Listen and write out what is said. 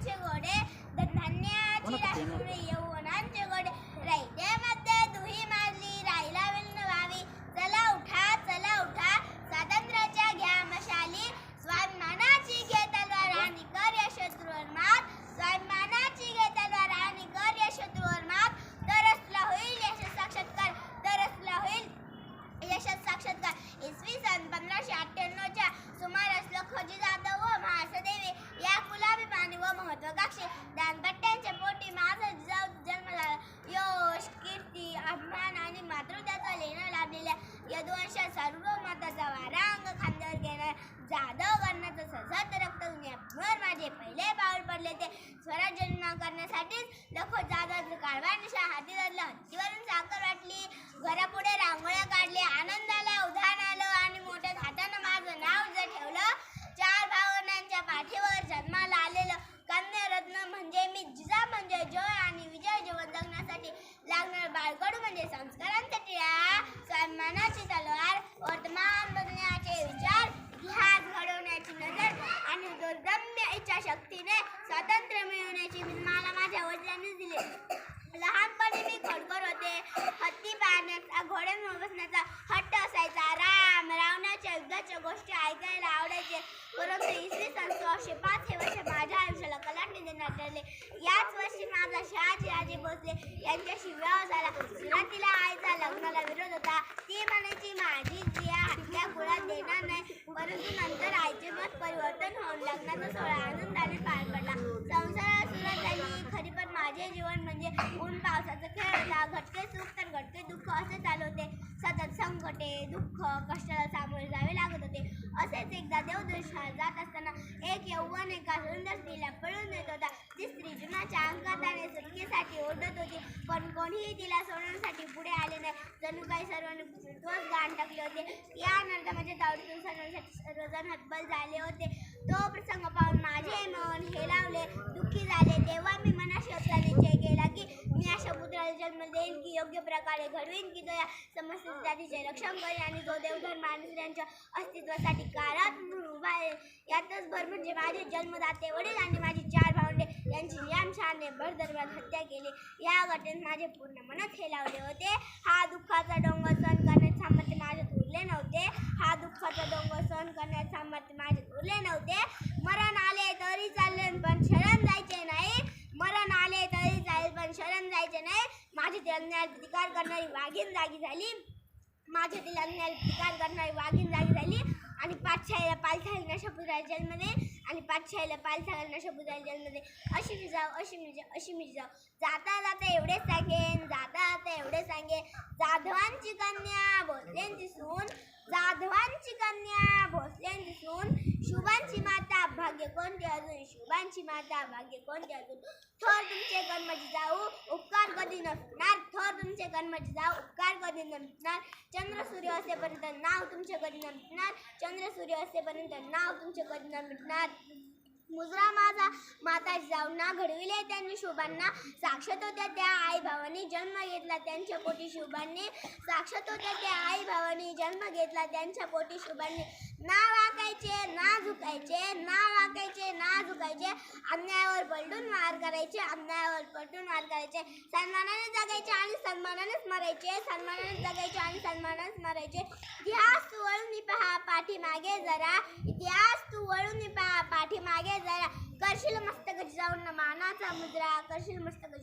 최고래 난 반야지라 소리 영원한 सन्मानाची तलवार वर्तमान बदलण्याचे विचार इतिहास घडवण्याची नजर आणि दुर्दम्य इच्छाशक्तीने स्वातंत्र्य मिळवण्याची मला माझ्या वडिलांनी दिले. लहानपणी मी खोडकर होते. हत्ती पाहण्याचा घोड्यांवर बसण्याचा हट्ट असायचा. राम रावणाच्या युद्धाच्या गोष्टी ऐकायला आवडायचे. परंतु इसवी सन सोळाशे पाच हे वर्ष माझ्या आयुष्याला कलाटणी देण्यात आले याच वर्षी माझा शहाजी राजे भोसले यांच्याशी विवाह झाला सुरुवातीला आईचा लग्नाला विरोध होता ती म्हणायची माझी जिया हत्या कुळात देणार नाही परंतु नंतर आईचे मत परिवर्तन होऊन लग्नाचा सोहळा आनंदाने पार पडला. संसारात सुरुवात झाली खरी पण माझे जीवन म्हणजे ऊन पावसाचा खेळ होता घटके सुख तर घटके दुःख असे चालू होते. सतत संकटे दुःख कष्टाला सामोरे जावे लागत होते. असेच एकदा देवदर्शनाला जात असताना एक यौवन एका सुंदर स्त्रीला पळून देत होता. ती स्त्री जुनाच्या अंकाताने सुटकेसाठी ओढत होती पण कोणीही तिला सोडण्यासाठी पुढे आले नाही. जणू काही सर्वांनी तोच गाण टाकले होते. यानंतर म्हणजे तावडीतून सर्वांसाठी सर्वजण हतबल झाले होते. तो प्रसंग पाहून माझे मन हे लावले झाले तेव्हा मी मनाशी असला निश्चय केला की मी अशा पुत्राला जन्म देईन की योग्य प्रकारे घडवीन की तो या समस्त जातीचे रक्षण करेल आणि जो देवधर्म माणूस यांच्या अस्तित्वासाठी काळात उभा आहे यातच भर म्हणजे माझे जन्मदाते वडील आणि माझी चार भावंडे. यांची नियमशाने भर दरम्यान हत्या केली. या घटनेत माझे पूर्ण मनच हेलावले होते. हा दुःखाचा डोंगर सहन करण्यात सामर्थ्य माझ्यात उरले नव्हते. हा दुःखाचा डोंगर सहन करण्यात सामर्थ्य माझ्यात उरले नव्हते. मरण आले तरी चालेल पण शरण जायचे नाही मरण आले तरी चालेल पण शरण जायचे नाही. माझी अन्याय प्रतिकार करणारी वाघीण जागी झाली. माझ्यातील अन्याय प्रतिकार करणारी वाघीण जागी झाली. आणि पाठशाळेला पालथायला नशापुत्राला जन्म दे आणि पाठशाळेला पालथायला नशापुत्राला जन्म दे अशी मी जाऊ अशी मी जाऊ अशी मी जाऊ. जाता जाता एवढेच सांगेन जाता जाता एवढे सांगेन. जाधवांची कन्या भोसल्यांची सून. जाधवांची कन्या भोसल्यांची सून. शुभांची माता भाग्य कोणते अजून शुभांची माता भाग्य कोणते अजून थोर तुमचे कर्मची जाऊ उपकार कधी नसणार थोर तुमचे कर्मची जाऊ उपकार कधी नसणार चंद्र सूर्य असेपर्यंत नाव तुमचे कधी नसणार चंद्र सूर्य असेपर्यंत नाव तुमचे कधी न मिटणार मुजरा माझा माता जाऊना घडविले. त्यांनी शुभांना साक्षात होत्या. त्या आई भावानी जन्म घेतला. त्यांच्या पोटी शुभांनी साक्षात होत्या. त्या आई भावानी जन्म घेतला. त्यांच्या पोटी शुभांनी ना वाकायचे ना झुकायचे ना वाकायचे ना झुकायचे. अन्यायावर पलटून वार करायचे अन्यायावर पलटून वार करायचे. सन्मानाने जगायचे आणि सन्मानानेच मरायचे. सन्मानाने जगायचे आणि सन्मानानेच मरायचे. इतिहास तू मी पहा. पाठीमागे जरा इतिहास तू वळून पहा पाठीमागे जरा करशील मस्तक